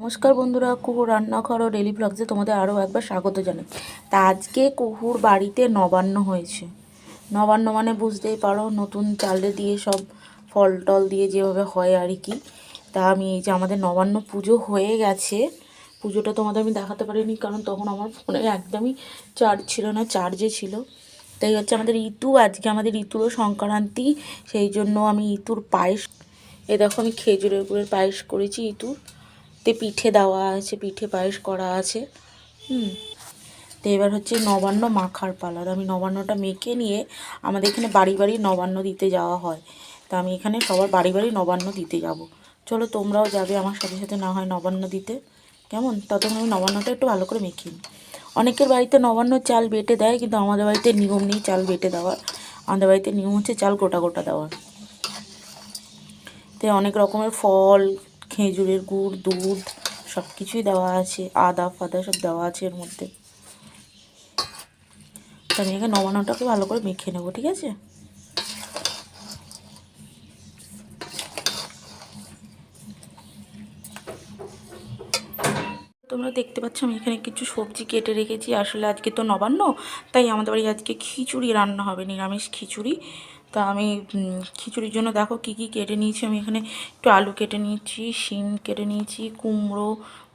নমস্কার বন্ধুরা কুহুর রান্নাঘর ও ডেলি ব্লগসে তোমাদের আরও একবার স্বাগত জানাই। তা আজকে কুহুর বাড়িতে নবান্ন হয়েছে। নবান্ন মানে বুঝতেই পারো, নতুন চালে দিয়ে সব ফল টল দিয়ে যেভাবে হয় আর কি। তা আমি এই যে আমাদের নবান্ন পুজো হয়ে গেছে। পুজোটা তোমাদের আমি দেখাতে পারিনি, কারণ তখন আমার ফোনে একদমই চার্জ ছিল না চার্জে ছিল। তাই হচ্ছে আমাদের ইতু, আজকে আমাদের ইতুরও সংক্রান্তি, সেই জন্য আমি ইতুর পায়েস, এ দেখো আমি খেজুরের গুড়ের পায়েস করেছি ইতুর। তে পিঠে দেওয়া আছে, পিঠে পায়েস করা আছে। হুম। তো এবার হচ্ছে নবান্ন মাখার পালা। তো আমি নবান্নটা মেখে নিয়ে আমাদের এখানে বাড়ি বাড়ি নবান্ন দিতে যাওয়া হয়। তা আমি এখানে সবার বাড়ি বাড়ি নবান্ন দিতে যাব। চলো তোমরাও যাবে আমার সাথে সাথে না হয় নবান্ন দিতে। কেমন? ততক্ষণ আমি নবান্নটা একটু ভালো করে মেখে নিই। অনেকের বাড়িতে নবান্ন চাল বেটে দেয়, কিন্তু আমাদের বাড়িতে নিয়ম নেই চাল বেটে দেওয়ার। আমাদের বাড়িতে নিয়ম হচ্ছে চাল গোটা গোটা দেওয়ার। তো অনেক রকমের ফল খেজুরের গুড়, দুধ সব কিছুই দেওয়া আছে। আদা, ফাদা সব দেওয়া আছে এর মধ্যে। তো আমি এখানে নবান্নটাকে ভালো করে মেখে নেব, ঠিক আছে? তোমরা দেখতে পাচ্ছ আমি এখানে কিছু সবজি কেটে রেখেছি। আসলে আজকে তো নবান্ন, তাই আমাদের বাড়ি আজকে খিচুড়ি রান্না হবে, নিরামিষ খিচুড়ি। তা আমি খিচুড়ির জন্য দেখো কি কি কেটে নিয়েছি। আমি এখানে একটু আলু কেটে নিয়েছি, শিম কেটে নিয়েছি, কুমড়ো,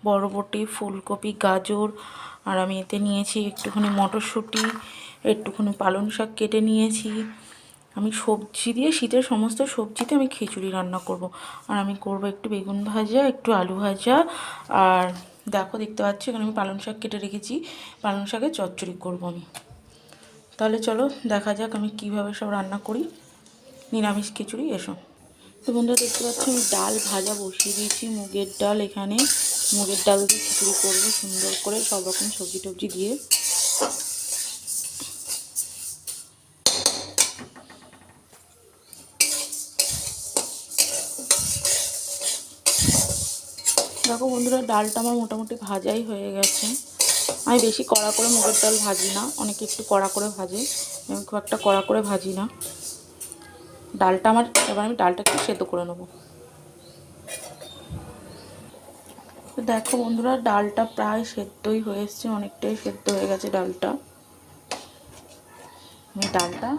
বরবটি, ফুলকপি, গাজর, আর আমি এতে নিয়েছি একটুখানি মটরশুঁটি, একটুখানি পালং শাক কেটে নিয়েছি। আমি সবজি দিয়ে শীতের সমস্ত সবজিতে আমি খিচুড়ি রান্না করব। আর আমি করব একটু বেগুন ভাজা, একটু আলু ভাজা, আর দেখো দেখতে পাচ্ছি এখানে আমি পালং শাক কেটে রেখেছি। পালং শাকের চচ্চড়ি করব আমি। তাহলে চলো দেখা যাক আমি কীভাবে সব রান্না করি। নিরামিষ খিচুড়ি, এসো। তো বন্ধুরা, দেখতে পাচ্ছি আমি ডাল ভাজা বসিয়ে দিয়েছি, মুগের ডাল এখানে। মুগের ডাল দিয়ে খিচুড়ি করব সুন্দর করে সব রকম সবজি টবজি দিয়ে। দেখো বন্ধুরা, ডালটা আমার মোটামুটি ভাজাই হয়ে গেছে। আমি বেশি কড়া করে মুগের ডাল ভাজি না, অনেকে একটু কড়া করে ভাজে। আমি খুব একটা কড়া করে ভাজি না। ডালটা আমার, এবার আমি ডালটা একটু সেদ্ধ করে নেব। দেখো বন্ধুরা, ডালটা প্রায় সেদ্ধই হয়ে এসছে, অনেকটাই সেদ্ধ হয়ে গেছে ডালটা। আমি ডালটা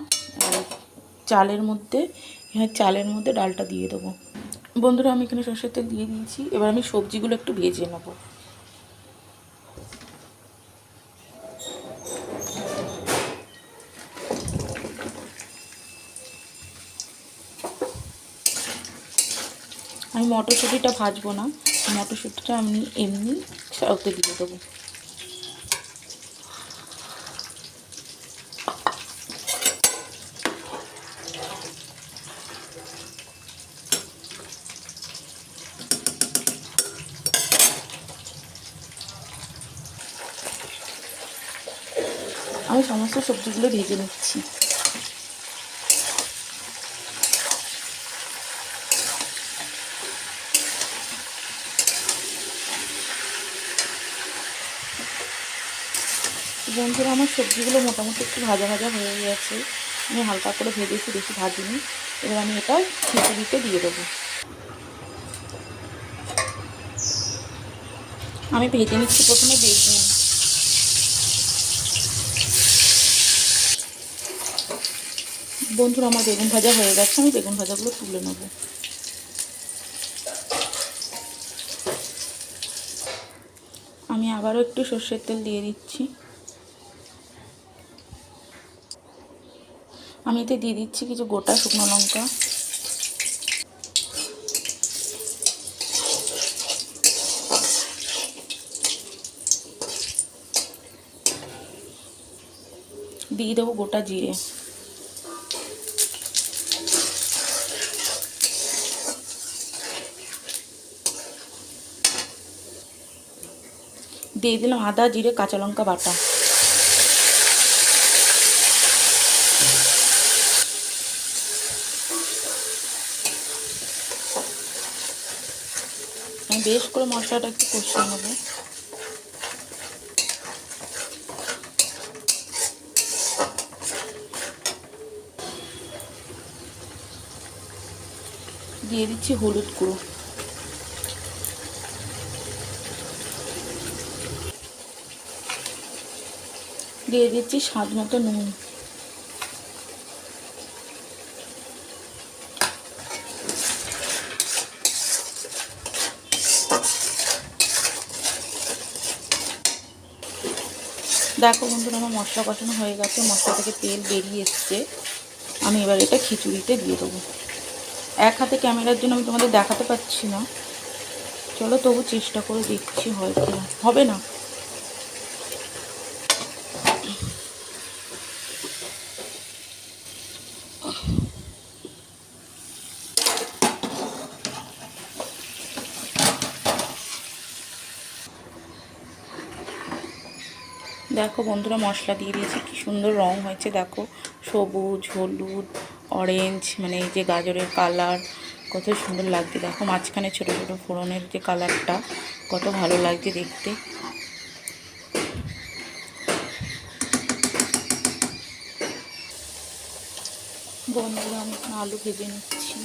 চালের মধ্যে হ্যাঁ চালের মধ্যে ডালটা দিয়ে দেবো। বন্ধুরা, আমি এখানে সর্ষের তেল দিয়ে দিয়েছি। এবার আমি সবজিগুলো একটু ভেজে নেব। আমি মটরশুঁটিটা ভাজবো না। মটরশুঁটিটা আমি এমনি ওতে দিয়ে দেবো। আমি সমস্ত সবজিগুলো ভেজে নিচ্ছি। বন্ধুরা, আমার সবজিগুলো মোটামুটি একটু ভাজা ভাজা হয়ে গেছে। আমি হালকা করে ভেজেছি বেশি ভাজিনি। এবার আমি এটা খিচুড়িতে দিয়ে দেবো। আমি ভেজে নিচ্ছি প্রথমে বেগুন। বন্ধুরা, আমার বেগুন ভাজা হয়ে গেছে। আমি বেগুন ভাজাগুলো তুলে নেব। আমি আবারও একটু সর্ষের তেল দিয়ে দিচ্ছি। আমি এতে দিয়ে দিচ্ছি কিছু গোটা শুকনো লঙ্কা। দিয়ে দেবো গোটা জিরে। দিয়ে দিলাম আদা, জিরে, কাঁচা লঙ্কা বাটা। আমি বেশ করে মশলাটা একটু কষিয়ে নেব। দিয়ে দিচ্ছি হলুদ গুঁড়ো। দিয়ে দিচ্ছি স্বাদ মতো নুন। দেখো বন্ধুরা, আমার মশলা কষানো হয়ে গেছে, মশলা থেকে তেল বেরিয়ে এসছে। আমি এবার এটা খিচুড়িতে দিয়ে দেবো। এক হাতে ক্যামেরার জন্য আমি তোমাদের দেখাতে পাচ্ছি না। চলো তবু চেষ্টা করে দেখছি হয় হবে না? দেখো বন্ধুরা মশলা দিয়ে দিয়েছি, কি সুন্দর রং হয়েছে, দেখো। সবুজ, হলুদ অরেঞ্জ মানে এই যে গাজরের কালার কত সুন্দর লাগছে। দেখো মাঝখানে ছোট ছোট ফোড়নের যে কালারটা কত ভালো লাগছে দেখতে। বন্ধুরা আমি আলু ভেজে নিচ্ছি।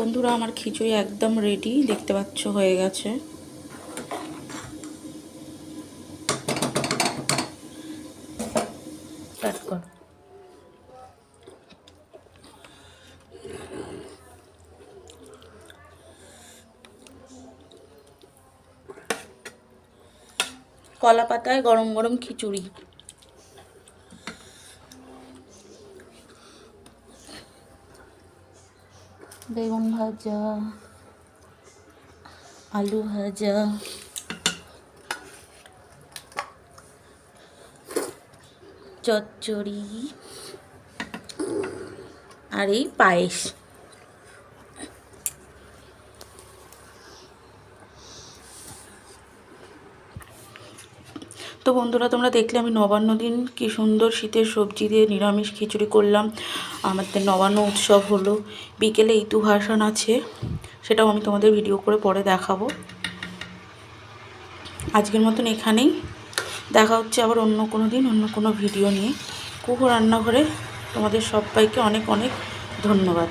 বন্ধুরা আমার খিচুড়ি একদম রেডি দেখতে পাচ্ছ হয়ে গেছে। কলা পাতায় গরম গরম খিচুড়ি। বেগুন ভাজা, আলু ভাজা, চচ্চড়ি আর এই পায়েস। তো বন্ধুরা, তোমরা দেখলে আমি নবান্ন দিন কি সুন্দর শীতের সবজি দিয়ে নিরামিষ খিচুড়ি করলাম। আমাদের নবান্ন উৎসব হলো। বিকেলে ইতু ভাসান আছে, সেটাও আমি তোমাদের ভিডিও করে পরে দেখাবো। আজকের মতন এখানেই। দেখা হচ্ছে আবার অন্য কোনো দিন, অন্য কোনো ভিডিও নিয়ে। কুকুর রান্নাঘরে তোমাদের সবাইকে অনেক অনেক ধন্যবাদ।